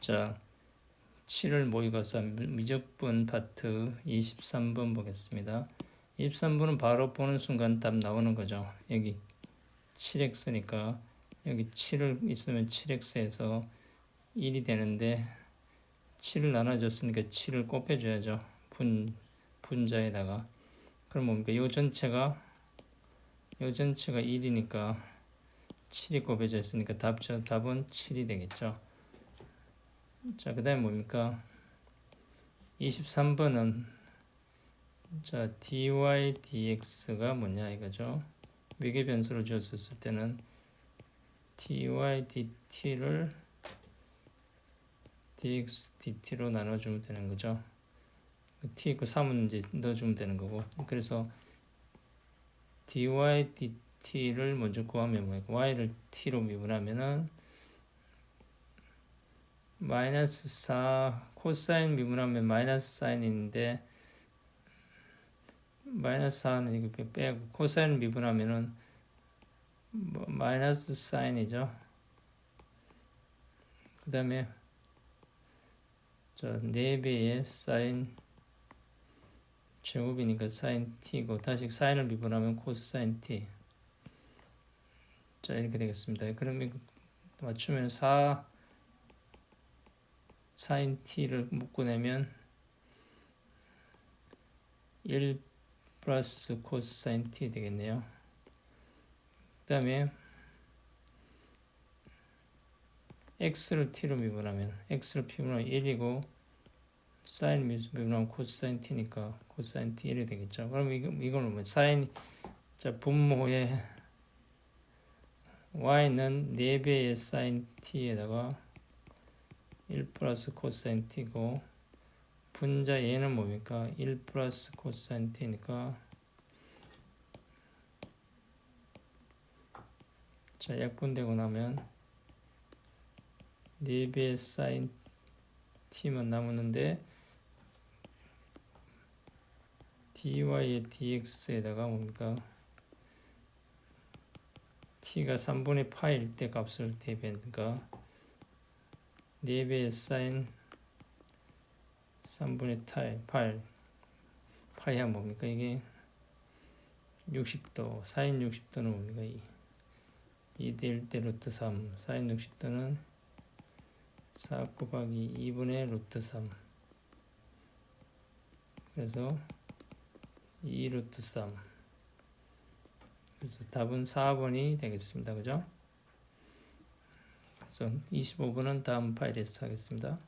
자, 7을 모의고사 미적분 파트 23번 보겠습니다. 23번은 바로 보는 순간 답 나오는 거죠. 여기 7x니까 여기 7을 있으면 7x에서 1이 되는데 7을 나눠줬으니까 7을 곱해줘야죠. 분, 분자에다가. 그럼 뭡니까? 요 전체가 요 전체가 1이니까 7이 곱해져 있으니까 답, 답은 7이 되겠죠. 자, 그 다음에 뭡니까? 23번은 자, dy dx가 뭐냐 이거죠. 외계 변수를 주었을 때는 dy dt를 dx dt로 나눠주면 되는 거죠. t 그 3은 이제 넣어주면 되는 거고. 그래서 dy dt를 먼저 구하면 뭐예요? y를 t로 미분하면은 마이너스 4 코사인 미분하면 마이너스 사인인데 마이너스 4는 이거 빼고 코사인 미분하면은 뭐 마이너스 사인이죠. 그 다음에 저 4배의 사인 제곱이니까 사인 t고 다시 사인을 미분하면 코사인 t 자 이렇게 되겠습니다. 그러면 맞추면 4 사인 t를 묶어내면 1 플러스 코사인 t 되겠네요. 그 다음에 x를 t로 미분하면 x를 미분하면 1이고 사인 미분하면 코사인 t니까 코사인 t 1이 되겠죠. 그럼 이거, 이걸 뭐 사인 자 분모의 y는 4배의 사인 t에다가 1 플러스 코사인 t고 분자 얘는 뭡니까? 1 플러스 코사인 t니까 자 약분되고 나면 4배의 사인 t만 남았는데 dy의 dx에다가 뭡니까? t가 3분의 파일 때 값을 대비하니까 4배의 사인 3분의 타일 8 파이야 뭡니까? 이게 60도 사인 60도는 뭡니까? 2 2대 1대 루트 3 사인 60도는 4 곱하기 2분의 루트 3 그래서 2 루트 3 그래서 답은 4번이 되겠습니다. 그죠? 그래서 25번은 다음 파일에서 하겠습니다